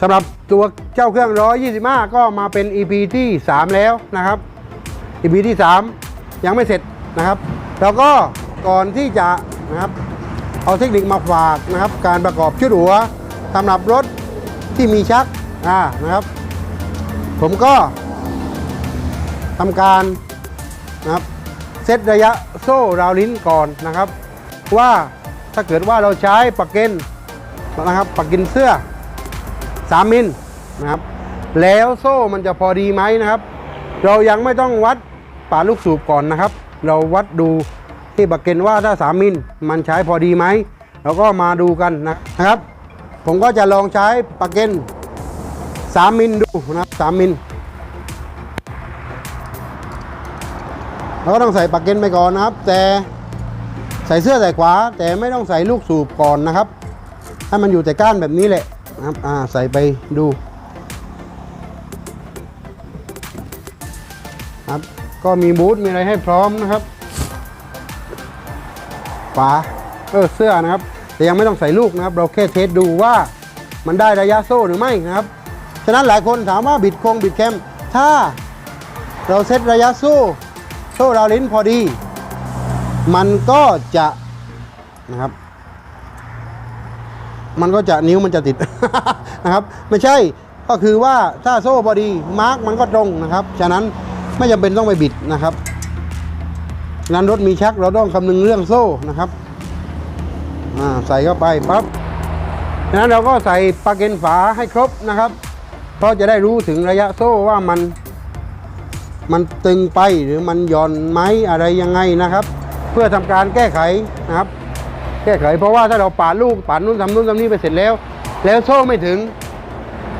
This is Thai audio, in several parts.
สำหรับตัวเจ้าเครื่อง 125 ก็มาเป็น EP ที่ 3 แล้วนะครับ EP ที่ 3 ยังไม่เสร็จนะครับ แล้วก็ก่อนที่จะนะครับเอาเทคนิคมาฝากนะครับ การประกอบชุดหัวสำหรับรถที่มีชักอ่านะครับ ผมก็ทำการนะครับเซตระยะโซ่ราวลิ้นก่อนนะครับ ว่าถ้าเกิดว่าเราใช้ปักเกนนะครับปักกินเสื้อ 3 มิลนะครับ แล้วโซ่มันจะพอดีไหมนะครับ เรายังไม่ต้องวัดป่าลูกสูบก่อนนะครับ เราวัดดูที่ปักเกนว่าถ้า 3 มิลมันใช้พอดีไหมเราก็มาดูกันนะครับ ผมก็จะลองใช้ปักเกน3มิลดูนะครับ3มิลเราก็ต้องใส่ปักเกนไปก่อนนะครับ แต่ใส่เสื้อใส่ขวาแต่ไม่ต้องใส่ลูกสูบก่อนนะครับ ให้มันอยู่แต่ก้านแบบนี้แหละ นะครับอ่าใส่ไปดูครับก็มีบูทมีอะไรให้พร้อมนะครับฝาเออเสื้อนะครับ แต่ยังไม่ต้องใส่ลูกนะครับ เราแค่เทสดูว่ามันได้ระยะโซ่หรือไม่นะครับ ฉะนั้นหลายคนถามว่าบิดโคงบิดแคมถ้าเราเซตระยะโซ่โซ่ราวลิ้นพอดี มันก็จะนะครับ มันก็จะนิ้วมันจะติด นะครับ ไม่ใช่ก็คือว่าถ้าโซ่พอดีมาร์กมันก็ตรงนะครับ ฉะนั้นไม่จำเป็นต้องไปบิดนะครับนั้นรถมีชักเราต้องคำนึงเรื่องโซ่นะครับใส่เข้าไปปั๊บฉะนั้นเราก็ใส่ปากเกนฝาให้ครบนะครับเพราะจะได้รู้ถึงระยะโซ่ว่ามัน มันตึงไปหรือมันหย่อนไหมอะไรยังไงนะครับ เพื่อทำการแก้ไขนะครับ ก้ไข เพราะว่าถ้าเราปาดลูกปาดนู่นทำนู่นทำนี่ไปเสร็จแล้ว แล้วโซ่ไม่ถึง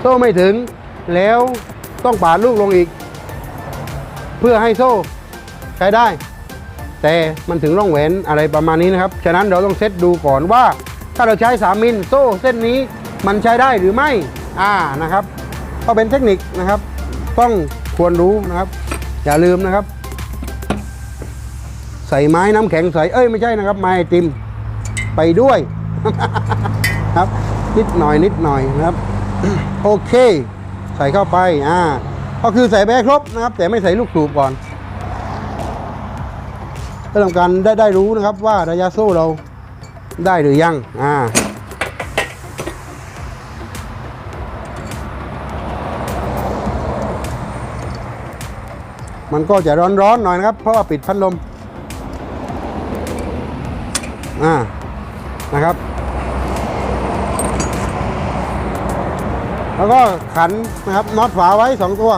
โซ่ไม่ถึง แล้วต้องปาดลูกลงอีก เพื่อให้โซ่ใช้ได้ แต่มันถึงร่องแหวนอะไรประมาณนี้นะครับ ฉะนั้นเราต้องเซตดูก่อนว่า ถ้าเราใช้3มิลโซ่เส้นนี้มันใช้ได้หรือไม่อ่านะครับก็เป็นเทคนิคนะครับ ต้องควรรู้นะครับ อย่าลืมนะครับ ใส่ไม้น้ำแข็งใส่เอ้ยไม่ใช่นะครับ ไม้ไอติม ไปด้วยครับ นิดหน่อยนิดหน่อยนะครับ โอเค ใส่เข้าไปอ่าก็คือใส่ไปครบนะครับ แต่ไม่ใส่ลูกสูบก่อนเพื่อทำการได้ได้รู้นะครับว่าระยะโซ่เราได้หรือยังอ่ามันก็จะร้อนๆหน่อยนะครับ เพราะว่าปิดพัดลม อ่า นะครับ แล้วก็ขันนะครับน็อตฝาไว้สองตัว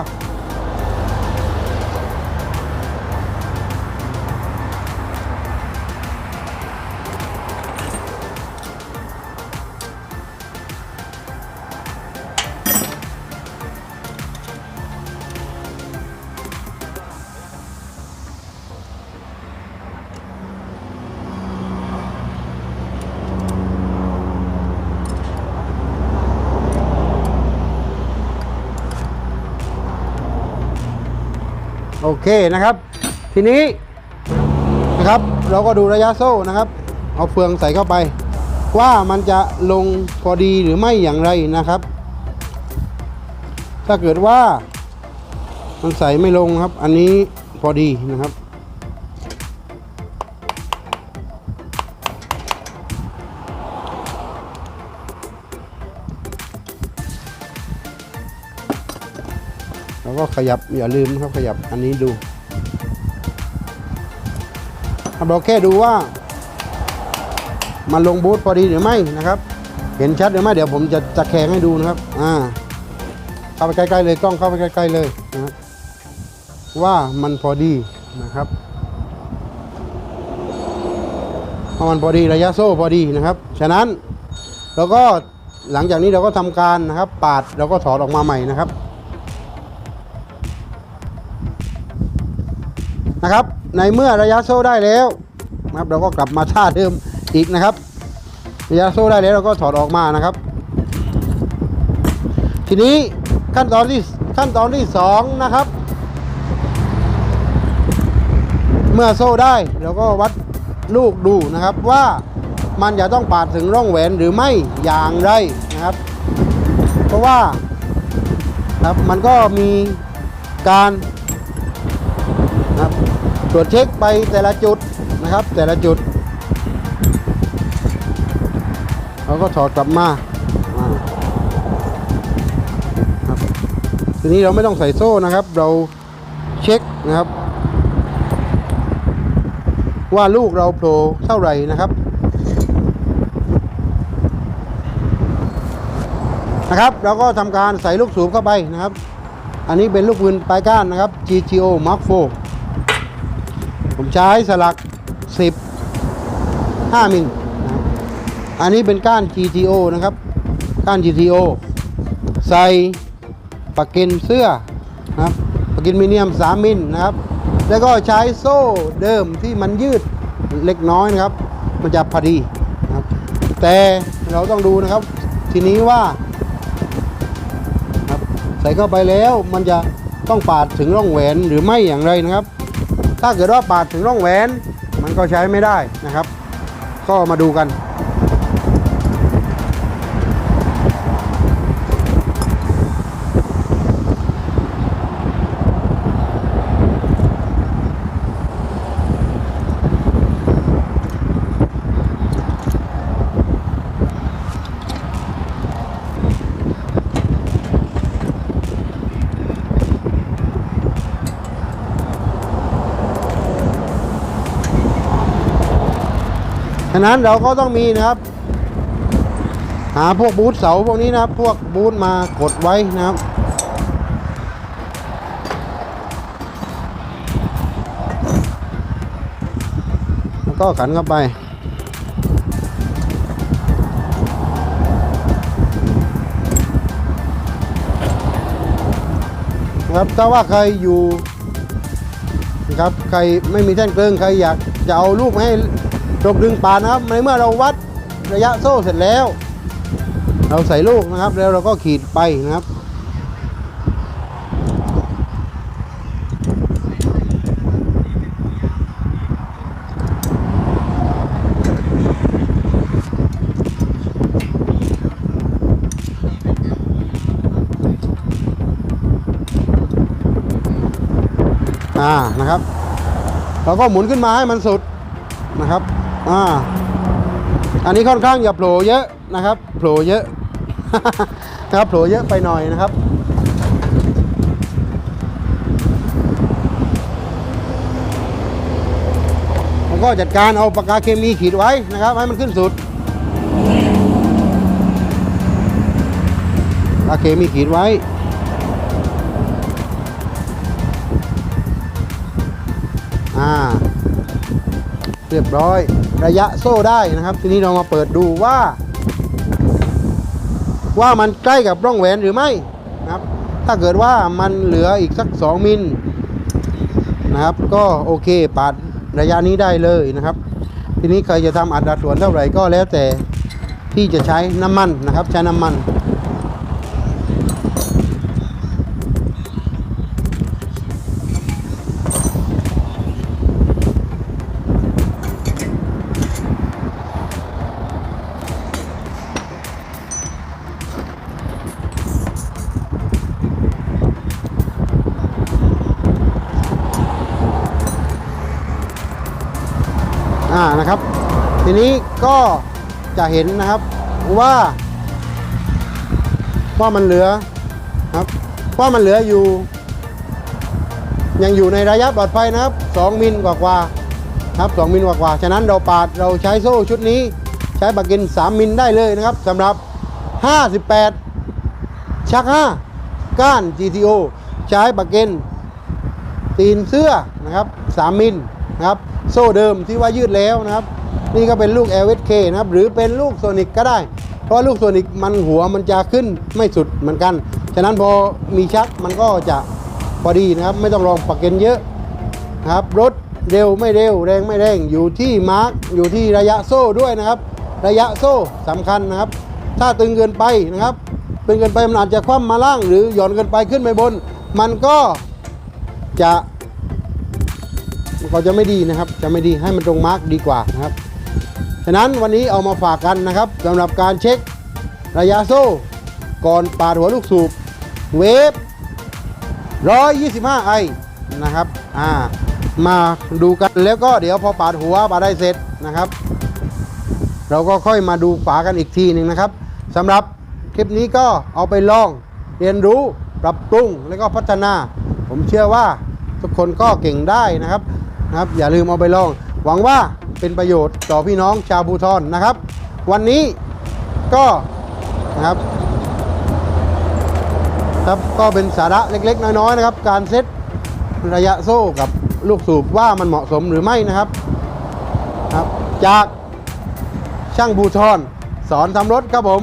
โอเคนะครับ ทีนี้นะครับเราก็ดูระยะโซ่นะครับ เอาเฟืองใส่เข้าไป ว่ามันจะลงพอดีหรือไม่อย่างไรนะครับ ถ้าเกิดว่ามันใส่ไม่ลงครับ อันนี้พอดีนะครับ ยับอย่าลืมครับขยับอันนี้ดูครับเราแค่ดูว่า มันลงบูทพอดีหรือไม่นะครับ เห็นชัดหรือไม่เดี๋ยวผมจะจะแข่งให้ดูนะครับอ่าเข้าไปใกล้ๆเลยกล้องเข้าไปใกล้ๆเลยนะครับว่ามันพอดีนะครับว่ามันพอดีระยะโซ่พอดีนะครับ ฉะนั้นเราก็หลังจากนี้เราก็ทำการนะครับ ปาดเราก็ถอดออกมาใหม่นะครับ นะครับ ในเมื่อระยะโซ่ได้แล้วนะครับเราก็กลับมาท่าเดิมอีกนะครับ ระยะโซ่ได้แล้วเราก็ถอดออกมานะครับ ทีนี้ขั้นตอนที่ขั้นตอนที่สองนะครับ เมื่อโซ่ได้เราก็วัดลูกดูนะครับว่ามันจะต้องปาดถึงร่องแหวนหรือไม่อย่างไรนะครับ เพราะว่าครับมันก็มีการ ตรวจเช็คไปแต่ละจุดนะครับ แต่ละจุดเราก็ถอดกลับมาอ่าครับทีนี้เราไม่ต้องใส่โซ่นะครับ เราเช็คนะครับ ว่าลูกเราโผล่เท่าไหร่นะครับนะครับเราก็ทำการใส่ลูกสูบเข้าไปนะครับ อันนี้เป็นลูกปืนปลายก้านนะครับ GTO Mark 4 ผมใช้สลัก 10 5 มิลอันนี้เป็นก้าน GTO นะครับ ก้าน GTO ใส่ปากเกนเสื้อนะครับปากเกนมีเนียม 3 มิลนะครับ แล้วก็ใช้โซ่เดิมที่มันยืดเล็กน้อยนะครับ มันจะพอดีนะครับ แต่เราต้องดูนะครับ ทีนี้ว่าใส่เข้าไปแล้วมันจะต้องปาดถึงร่องแหวนหรือไม่อย่างไรนะครับ ถ้าเกิดว่าปาดถึงร่องแหวน มันก็ใช้ไม่ได้นะครับ ก็มาดูกัน ฉะนั้นเราก็ต้องมีนะครับ หาพวกบูธเสาพวกนี้นะครับ พวกบูธมากดไว้นะครับแล้วก็ขันเข้าไปนะครับถ้าว่าใครอยู่นะครับใครไม่มีแท่นเกลิงใครอยากจะเอาลูกมาให้ ตกดึงปลานะครับในเมื่อเราวัดระยะโซ่เสร็จแล้ว เราใส่ลูกนะครับ แล้วเราก็ขีดไปนะครับอ่านะครับ เราก็หมุนขึ้นมาให้มันสุดนะครับ อ่าอันนี้ค่อนข้างอย่าโผล่เยอะนะครับโผล่เยอะนะครับโผล่เยอะไปหน่อยนะครับแล้วก็จัดการเอาปากกาเคมีขีดไว้นะครับ ให้มันขึ้นสุดปากกาเคมีขีดไว้อ่า เรียบร้อยระยะโซ่ได้นะครับ ทีนี้เรามาเปิดดูว่า ว่ามันใกล้กับร่องแหวนหรือไม่นะครับ ถ้าเกิดว่ามันเหลืออีกสัก 2 มิลนะครับ ก็โอเคปาดระยะนี้ได้เลยนะครับ ทีนี้ใครจะทำอัตราส่วนเท่าไหร่ก็แล้วแต่ที่จะใช้น้ำมันนะครับ ใช้น้ำมัน นะครับ ทีนี้ก็จะเห็นนะครับว่าว่ามันเหลือครับว่ามันเหลืออยู่ ยังอยู่ในระยะปลอดภัยนะครับ 2 มิลกว่ากว่าครับ2มิลกว่ากว่าฉะนั้นเราปาดเราใช้โซ่ชุดนี้ใช้ปากกิน 3 มิลได้เลยนะครับสำหรับ 58 ชัก 5 ก้าน GTO ใช้ปากเกนตีนเสื้อนะครับ 3 มิลนะครับ โซ่เดิมที่ว่ายืดแล้วนะครับ นี่ก็เป็นลูก LSK นะครับ หรือเป็นลูกโซนิกก็ได้ เพราะลูกโซนิกมันหัวมันจะขึ้นไม่สุดเหมือนกัน ฉะนั้นพอมีชักมันก็จะพอดีนะครับ ไม่ต้องลองปักเกนเยอะนะครับ รถเร็วไม่เร็วแรงไม่แรงอยู่ที่มาร์กอยู่ที่ระยะโซ่ด้วยนะครับ ระยะโซ่สำคัญนะครับ ถ้าตึงเกินไปนะครับ ตึงเกินไปมันอาจจะคว่ำมาล่าง หรือหย่อนเกินไปขึ้นไปบน มันก็จะ ก็จะไม่ดีนะครับ จะไม่ดีให้มันตรงมาร์กดีกว่านะครับ ฉะนั้นวันนี้เอามาฝากกันนะครับสำหรับการเช็คระยะโซ่ ก่อนปาดหัวลูกสูบเวฟ125ไอนะครับอ่ามาดูกันแล้วก็เดี๋ยวพอปาดหัวปาดได้เสร็จนะครับ เราก็ค่อยมาดูฝากันอีกทีหนึ่งนะครับสำหรับคลิปนี้ก็เอาไปลองเรียนรู้ปรับปรุงแล้วก็พัฒนา ผมเชื่อว่าทุกคนก็เก่งได้นะครับ นะครับ อย่าลืมเอาไปลอง หวังว่าเป็นประโยชน์ต่อพี่น้องชาวภูทรนนะครับ วันนี้ก็นะครับ ครับก็เป็นสาระเล็ก ๆ น้อยๆนะครับ การเซตระยะโซ่กับลูกสูบว่ามันเหมาะสมหรือไม่นะครับครับ จากช่างบูทรสอนทำรถครับผม